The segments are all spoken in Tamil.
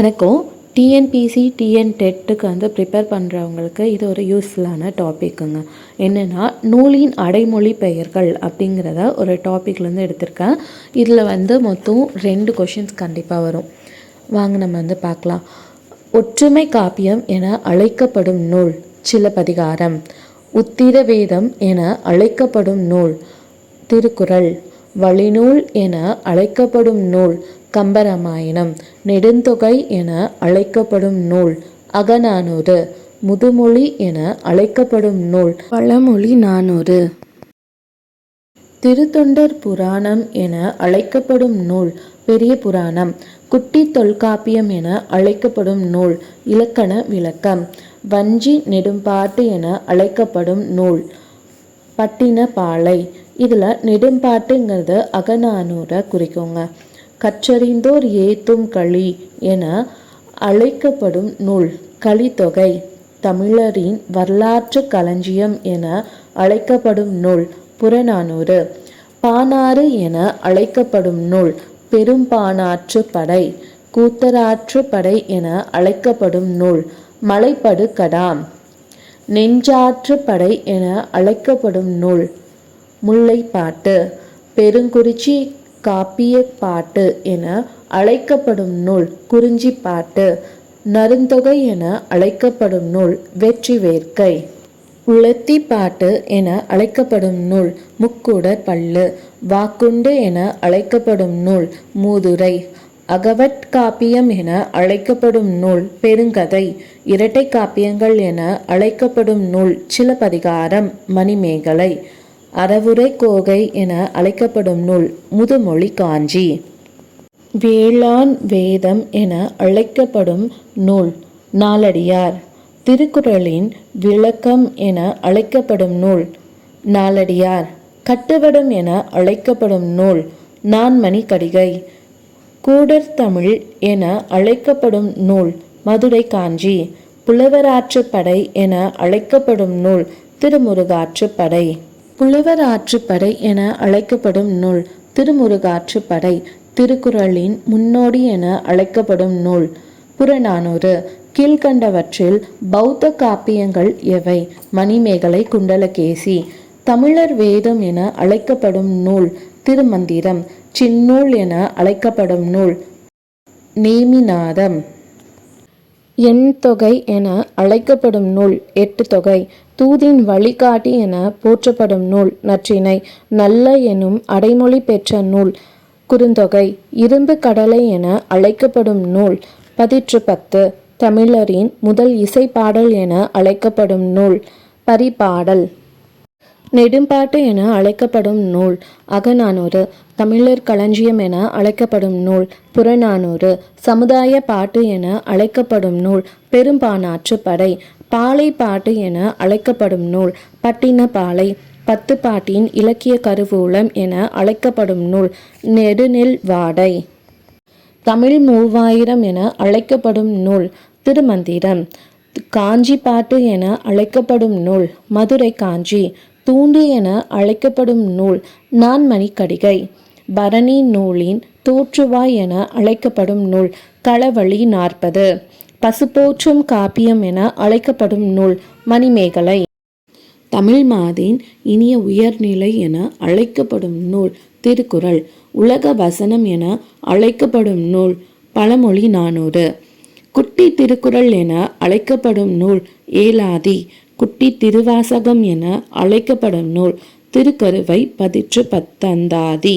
வணக்கம். டிஎன்பிசி டிஎன் டெட்டுக்கு வந்து ப்ரிப்பேர் பண்ணுறவங்களுக்கு இது ஒரு யூஸ்ஃபுல்லான டாப்பிக்குங்க என்னென்னா நூலின் அடைமொழி பெயர்கள் அப்படிங்கிறத ஒரு டாப்பிக்லேருந்து எடுத்திருக்கேன். இதில் வந்து மொத்தம் ரெண்டு கொஷின்ஸ் கண்டிப்பாக வரும். வாங்க நம்ம வந்து பார்க்கலாம். ஒற்றுமை காப்பியம் என அழைக்கப்படும் நூல் சிலப்பதிகாரம் உத்திர வேதம் என அழைக்கப்படும் நூல் திருக்குறள். வழிநூல் என அழைக்கப்படும் நூல் கம்பராமாயணம். நெடுந்தொகை என அழைக்கப்படும் நூல் அகநானூறு. முதுமொழி என அழைக்கப்படும் நூல் பழமொழி நானூறு. திருத்தொண்டர் புராணம் என அழைக்கப்படும் நூல் பெரிய புராணம். குட்டி தொல்காப்பியம் என அழைக்கப்படும் நூல் இலக்கண விளக்கம். வஞ்சி நெடும்பாட்டு என அழைக்கப்படும் நூல் பட்டினப்பாலை. இதில் நெடும்பாட்டுங்கிறது அகநானூரை குறிக்குங்க. கற்றறிந்தோர் ஏத்தும் களி என அழைக்கப்படும் நூல் களித்தொகை தமிழரின் வரலாற்று களஞ்சியம் என அழைக்கப்படும் நூல் புறநானூறு. பானாறு என அழைக்கப்படும் நூல் பெரும்பானாற்று படை கூத்தராற்று படை என அழைக்கப்படும் நூல் மலைப்படுகடாம். நெஞ்சாற்று படை என அழைக்கப்படும் நூல் முல்லைப்பாட்டு பெருங்குறிச்சி காப்பிய பாட்டு என அழைக்கப்படும் நூல் குறிஞ்சி பாட்டு நருந்தொகை என அழைக்கப்படும் நூல் வெற்றி வேர்க்கை உளத்தி பாட்டு என அழைக்கப்படும் நூல் முக்கூடர் பல்லு வாக்குண்டு என அழைக்கப்படும் நூல் மூதுரை அகவட் காப்பியம் என அழைக்கப்படும் நூல் பெருங்கதை இரட்டை காப்பியங்கள் என அழைக்கப்படும் நூல் சிலப்பதிகாரம் மணிமேகலை அறவுரை கோகை என அழைக்கப்படும் நூல் முதுமொழி காஞ்சி. வேளாண் வேதம் என அழைக்கப்படும் நூல் நாலடியார் திருக்குறளின் விளக்கம் என அழைக்கப்படும் நூல் நாலடியார் கட்டுவடம் என அழைக்கப்படும் நூல் நான்மணி கடிகை. கூடர்தமிழ் என அழைக்கப்படும் நூல் மதுரை காஞ்சி. புலவராற்றுப்படை என அழைக்கப்படும் நூல் திருமுருகாற்றுப்படை புலவர் ஆற்றுப்படை என அழைக்கப்படும் நூல் திருமுருகாற்றுப்படை திருக்குறளின் முன்னோடி என அழைக்கப்படும் நூல். புறநானூறு கீழ்கண்டவற்றில் பௌத்த காப்பியங்கள் எவை? மணிமேகலை குண்டலகேசி தமிழர் வேதம் என அழைக்கப்படும் நூல். திருமந்திரம் சின்னூல் என அழைக்கப்படும் நூல். நேமிநாதம். எண் தொகை என அழைக்கப்படும் நூல். எட்டு தொகை. தூதின் வழிகாட்டி என போற்றப்படும் நூல் நற்றினை நல்ல எனும் அடைமொழி பெற்ற நூல் குறுந்தொகை இரும்பு கடலை என அழைக்கப்படும் நூல் பதிற்று பத்து தமிழரின் முதல் இசை பாடல் என அழைக்கப்படும் நூல் பரிபாடல். நெடும்பாட்டு என அழைக்கப்படும் நூல் அகநானூறு தமிழர் களஞ்சியம் என அழைக்கப்படும் நூல் புறநானூறு சமுதாய பாட்டு என அழைக்கப்படும் நூல் பெரும்பானாற்று படை பாலை பாட்டு என அழைக்கப்படும் நூல் பட்டினப்பாலை பத்து பாட்டின் இலக்கிய கருவூலம் என அழைக்கப்படும் நூல் நெடுநெல் வாடை தமிழ் மூவாயிரம் என அழைக்கப்படும் நூல் திருமந்திரம். காஞ்சி பாட்டு என அழைக்கப்படும் நூல் மதுரை காஞ்சி தூண்டு என அழைக்கப்படும் நூல் நான்மணி கடிகை பரணி நூலின் தோற்றுவாய் என அழைக்கப்படும் நூல் களவழி நாற்பது. பசுபோற்றும் காப்பியம் என அழைக்கப்படும் நூல் மணிமேகலை. தமிழ் மாதின் இனிய உயர்நிலை என அழைக்கப்படும் நூல் திருக்குறள். உலக வசனம் என அழைக்கப்படும் நூல் பழமொழி நானூறு. குட்டி திருக்குறள் என அழைக்கப்படும் நூல் ஏலாதி. குட்டி திருவாசகம் என அழைக்கப்படும் நூல் திருக்கருவை பதிற்று பத்தந்தாதி.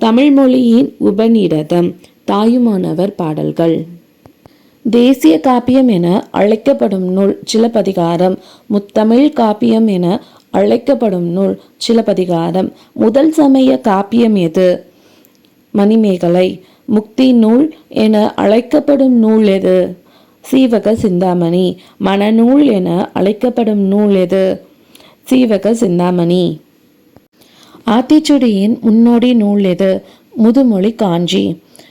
தமிழ்மொழியின் உபநிடதம் தாயுமானவர் பாடல்கள். தேசிய காப்பியம் என அழைக்கப்படும் நூல் சிலப்பதிகாரம். முத்தமிழ் காப்பியம் என அழைக்கப்படும் நூல் சிலப்பதிகாரம். முதல் சமய காப்பியம் எது? மணிமேகலை. முக்தி நூல் என அழைக்கப்படும் நூல் எது? சீவக சிந்தாமணி. மணநூல் என அழைக்கப்படும் நூல் எது? சீவக சிந்தாமணி. ஆத்திச்சுடியின் முன்னோடி நூல் எது? முதுமொழி காஞ்சி.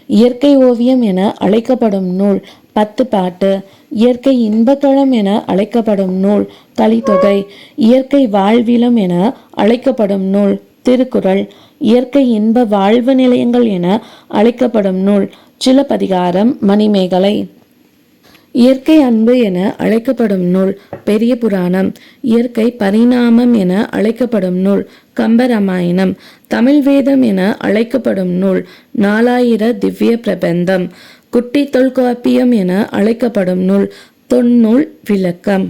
இயற்கை ஓவியம் என அழைக்கப்படும் நூல் பத்து பாட்டு இயற்கை இன்பத்தளம் என அழைக்கப்படும் நூல் கலித்தொகை இயற்கை வாழ்விலம் என அழைக்கப்படும் நூல் திருக்குறள் இயற்கை இன்ப வாழ்வு நிலையங்கள் என அழைக்கப்படும் நூல் சிலப்பதிகாரம் மணிமேகலை. இயற்கை அன்பு என அழைக்கப்படும் நூல் பெரிய புராணம் இயற்கை பரிணாமம் என அழைக்கப்படும் நூல் கம்பராமாயணம் தமிழ் வேதம் என அழைக்கப்படும் நூல் நாலாயிர திவ்ய பிரபந்தம் குட்டி தொல்காப்பியம் என அழைக்கப்படும் நூல் தொன்னூல் விளக்கம்.